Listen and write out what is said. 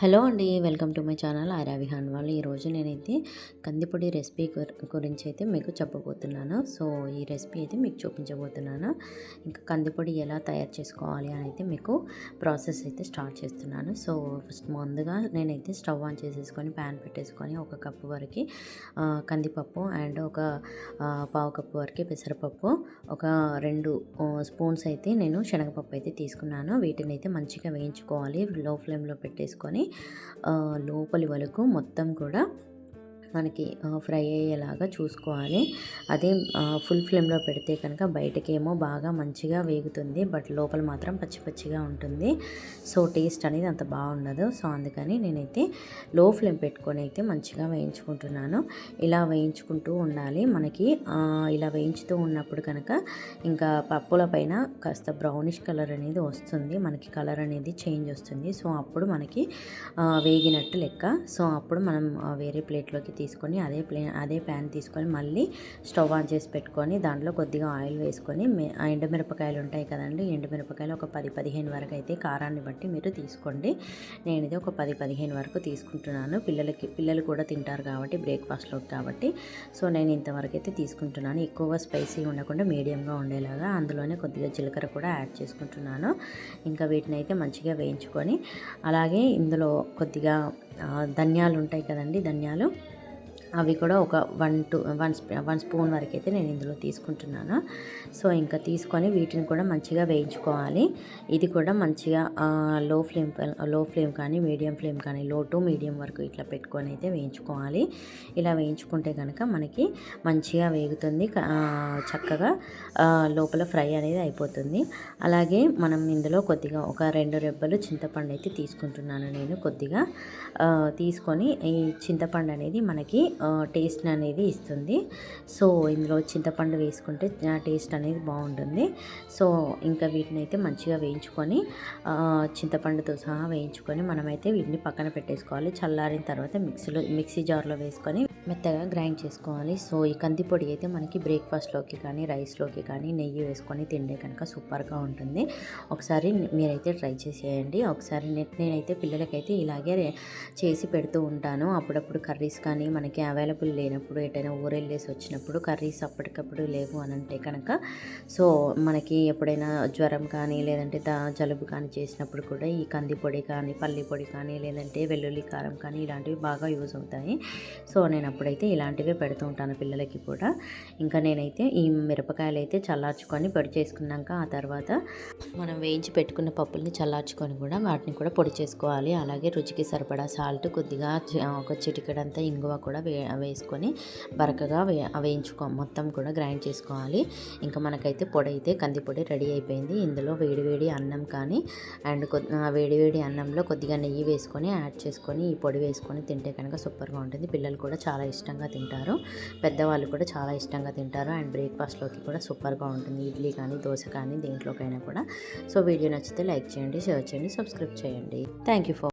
Hello అండి welcome to my channel Arya Vihaan వాళ్ళు. ఈరోజు నేనైతే కందిపొడి రెసిపీ గురించి అయితే మీకు చెప్పబోతున్నాను. సో ఈ రెసిపీ అయితే మీకు చూపించబోతున్నాను. ఇంకా కందిపొడి ఎలా తయారు చేసుకోవాలి అని అయితే మీకు ప్రాసెస్ అయితే స్టార్ట్ చేస్తున్నాను. సో ఫస్ట్ ముందుగా నేనైతే స్టవ్ ఆన్ చేసేసుకొని ప్యాన్ పెట్టేసుకొని ఒక కప్పు వరకు కందిపప్పు అండ్ ఒక పావు కప్పు వరకు పెసరపప్పు ఒక రెండు స్పూన్స్ అయితే నేను శనగపప్పు అయితే తీసుకున్నాను. వీటిని అయితే మంచిగా వేయించుకోవాలి. లో ఫ్లేమ్లో పెట్టేసుకొని లోపలి వరకు మొత్తం కూడా మనకి ఫ్రై అయ్యేలాగా చూసుకోవాలి. అదే ఫుల్ ఫ్లేమ్లో పెడితే కనుక బయటకేమో బాగా మంచిగా వేగుతుంది. బట్ లోపల మాత్రం పచ్చి పచ్చిగా ఉంటుంది. సో టేస్ట్ అనేది అంత బాగుండదు. సో అందుకని నేనైతే లో ఫ్లేమ్ పెట్టుకొని అయితే మంచిగా వేయించుకుంటున్నాను. ఇలా వేయించుకుంటూ ఉండాలి. మనకి ఇలా వేయించుతూ ఉన్నప్పుడు కనుక ఇంకా పప్పుల పైన కాస్త బ్రౌనిష్ కలర్ అనేది వస్తుంది. మనకి కలర్ అనేది చేంజ్ వస్తుంది. సో అప్పుడు మనకి వేగినట్టు లెక్క. సో అప్పుడు మనం వేరే ప్లేట్లోకి తీసుకొని అదే ప్లే అదే ప్యాన్ తీసుకొని మళ్ళీ స్టవ్ ఆన్ చేసి పెట్టుకొని దాంట్లో కొద్దిగా ఆయిల్ వేసుకొని ఎండుమిరపకాయలు ఉంటాయి కదండి ఎండుమిరపకాయలు ఒక పది పదిహేను వరకు అయితే కారాన్ని బట్టి మీరు తీసుకోండి. నేను ఇది ఒక పది పదిహేను వరకు తీసుకుంటున్నాను. పిల్లలకి పిల్లలు కూడా తింటారు కాబట్టి బ్రేక్ఫాస్ట్లోకి కాబట్టి. సో నేను ఇంతవరకు అయితే తీసుకుంటున్నాను. ఎక్కువగా స్పైసీ ఉండకుండా మీడియంగా ఉండేలాగా అందులోనే కొద్దిగా జీలకర్ర కూడా యాడ్ చేసుకుంటున్నాను. ఇంకా వీటిని అయితే మంచిగా వేయించుకొని అలాగే ఇందులో కొద్దిగా ధనియాలు ఉంటాయి కదండి ధనియాలు. అవి కూడా ఒక one two one one spoon వరకు అయితే నేను ఇందులో తీసుకుంటున్నాను. సో ఇంకా తీసుకొని వీటిని కూడా మంచిగా వేయించుకోవాలి. ఇది కూడా మంచిగా లో ఫ్లేమ్లో ఫ్లేమ్ కానీ మీడియం ఫ్లేమ్ కానీ లో టు మీడియం వరకు ఇట్లా పెట్టుకొని అయితే వేయించుకోవాలి. ఇలా వేయించుకుంటే కనుక మనకి మంచిగా వేగుతుంది చక్కగా లోపల ఫ్రై అనేది అయిపోతుంది. అలాగే మనం ఇందులో కొద్దిగా ఒక రెండు రెబ్బలు చింతపండు అయితే తీసుకుంటున్నాను నేను కొద్దిగా. తీసుకొని ఈ చింతపండు అనేది మనకి టేస్ట్ అనేది ఇస్తుంది. సో ఇందులో చింతపండు వేసుకుంటే టేస్ట్ అనేది బాగుంటుంది. సో ఇంకా వీటిని అయితే మంచిగా వేయించుకొని చింతపండుతో సహా వేయించుకొని మనమైతే వీటిని పక్కన పెట్టేసుకోవాలి. చల్లారిన తర్వాత మిక్సీలో మిక్సీ జార్లో వేసుకొని మెత్తగా గ్రైండ్ చేసుకోవాలి. సో ఈ కంది పొడి అయితే మనకి బ్రేక్ఫాస్ట్లోకి కానీ రైస్లోకి కానీ నెయ్యి వేసుకొని తిండే కనుక సూపర్గా ఉంటుంది. ఒకసారి మీరైతే ట్రై చేసేయండి. ఒకసారి నేనైతే పిల్లలకైతే ఇలాగే చేసి పెడుతూ ఉంటాను. అప్పుడప్పుడు కర్రీస్ కానీ మనకి అవైలబుల్ లేనప్పుడు ఎటైనా ఊరెళ్ళేసి వచ్చినప్పుడు కర్రీస్ అప్పటికప్పుడు లేవు అని అంటే కనుక సో మనకి ఎప్పుడైనా జ్వరం కానీ లేదంటే దా జలుబు కానీ చేసినప్పుడు కూడా ఈ కంది పొడి కానీ పల్లి పొడి కానీ లేదంటే వెల్లుల్లి కారం కానీ ఇలాంటివి బాగా యూజ్ అవుతాయి. సో నేను అప్పుడైతే ఇలాంటివే పెడుతూ ఉంటాను పిల్లలకి కూడా. ఇంకా నేనైతే ఈ మిరపకాయలు అయితే చల్లార్చుకొని పొడి చేసుకున్నాక ఆ తర్వాత మనం వేయించి పెట్టుకున్న పప్పుల్ని చల్లార్చుకొని కూడా వాటిని కూడా పొడి చేసుకోవాలి. అలాగే రుచికి సరిపడా సాల్ట్ కొద్దిగా ఒక చిటికడంతా ఇంగువ కూడా వే వేసుకొని బరకగా వే వేయించుకో మొత్తం కూడా గ్రైండ్ చేసుకోవాలి. ఇంకా మనకైతే పొడి అయితే కంది పొడి రెడీ అయిపోయింది. ఇందులో వేడివేడి అన్నం కానీ అండ్ కొద్ది వేడివేడి అన్నంలో కొద్దిగా నెయ్యి వేసుకొని యాడ్ చేసుకొని ఈ పొడి వేసుకొని తింటే కనుక సూపర్గా ఉంటుంది. పిల్లలు కూడా చాలా ఇష్టంగా తింటారు. పెద్దవాళ్ళు కూడా చాలా ఇష్టంగా తింటారు. అండ్ బ్రేక్ఫాస్ట్లోకి కూడా సూపర్గా ఉంటుంది. ఇడ్లీ కానీ దోశ కానీ దేంట్లోకైనా కూడా. సో వీడియో నచ్చితే లైక్ చేయండి షేర్ చేయండి సబ్స్క్రైబ్ చేయండి. Thank you for